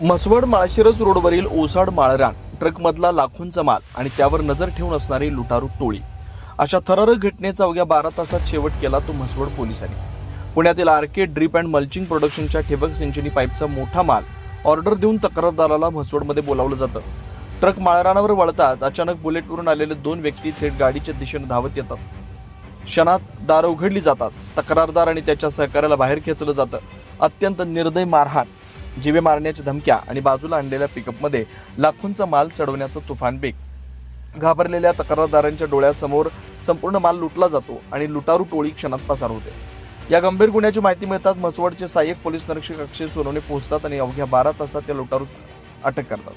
म्हसवड माळशिरस रोडवरील ओसाड माळरान ट्रकमधला लाखोंचा माल आणि त्यावर नजर ठेवून असणारी लुटारू टोळी. अशा थरार घटनेचा अवघ्या बारा तासात शेवट केला तो म्हसवड पोलिसांनी. पुण्यातील आर्के ड्रीप अँड मल्चिंग प्रोडक्शनच्या ठिबक सिंचनी पाईपचा मोठा माल ऑर्डर देऊन तक्रारदाराला म्हसवडमध्ये बोलावलं जातं. ट्रक माळरानावर वळताच अचानक बुलेटवरून आलेले दोन व्यक्ती थेट गाडीच्या दिशेने धावत येतात. क्षणात दारं उघडली जातात. तक्रारदार आणि त्याच्या सहकार्याला बाहेर खेचलं जातं. अत्यंत निर्दय मारहाण. जिवे मारण्याच्या धमक्या आणि बाजूला आणलेल्या पिकअपमध्ये लाखोंचा माल चढवण्याचं तुफान बेग. घाबरलेल्या तक्रारदारांच्या डोळ्यासमोर संपूर्ण माल लुटला जातो आणि लुटारू टोळी क्षणात पसार होते. या गंभीर गुन्ह्याची माहिती मिळताच म्हसवडचे सहाय्यक पोलीस निरीक्षक अक्षय सोनवणे पोहोचतात आणि अवघ्या बारा तासात त्या लुटारू अटक करतात.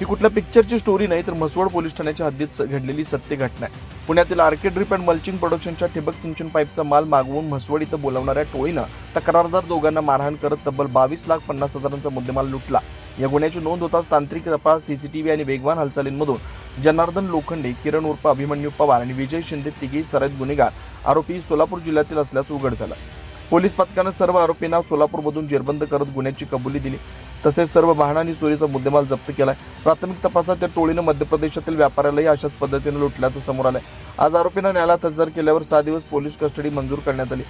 ही कुठल्या पिक्चरची स्टोरी नाही तर म्हसवड पोलीस ठाण्याच्या हद्दीत घडलेली सत्य घटना आहे. पुण्यातील आर्के ड्रिप अँड मल्चिंग प्रोडक्शनच्या ठिबक सिंचन पाईपचा माल मागवून म्हसवड इथं बोलावणाऱ्या टोळीनं तक्रारदार दोघांना मारहाण करत तब्बल बावीस लाख पन्नास हजारांचा मुद्देमाल लुटला. या गुन्ह्याची नोंद होताच तांत्रिक तपास सीसीटीव्ही आणि वेगवान हालचालींमधून जनार्दन लोखंडे किरण उर्फ अभिमन्यू पवार आणि विजय शिंदे तिघेही सराईत गुन्हेगार. आरोपी सोलापूर जिल्ह्यातील असल्याचं उघड झालं. पोलीस पथकानं सर्व आरोपींना सोलापूरमधून जेरबंद करत गुन्ह्याची कबुली दिली. तसेच सर्व वाहन आणि चोरीचा मुद्देमाल जप्त केला आहे प्राथमिक तपासात त्या टोळीनं मध्य प्रदेशातील व्यापाऱ्यालाही अशाच पद्धतीने लुटल्याचं समोर आलंय. आज आरोपींना न्यायालयात हजर केल्यावर सहा दिवस पोलीस कस्टडी मंजूर करण्यात आली.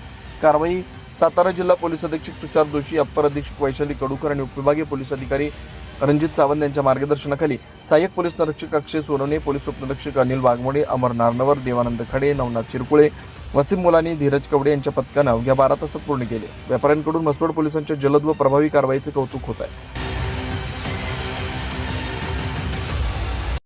कारवाई सातारा जिल्हा पोलीस अधीक्षक तुषार जोशी अप्पर अधीक्षक वैशाली कडूकर आणि उपविभागीय पोलीस अधिकारी रणजित सावंत यांच्या मार्गदर्शनाखाली सहाय्यक पोलीस निरीक्षक अक्षय सोनवणे पोलीस उपनिरीक्षक अनिल वाघमोडे अमर नारनवर देवानंद खडे नवनाथ चिरकुळे वसीम मुलानी धीरज कवडे यांच्या पथकानं अवघ्या बारा तासात पूर्ण केले. व्यापाऱ्यांकडून मसवड पोलिसांच्या जलद व प्रभावी कारवाईचे कौतुक होत आहे.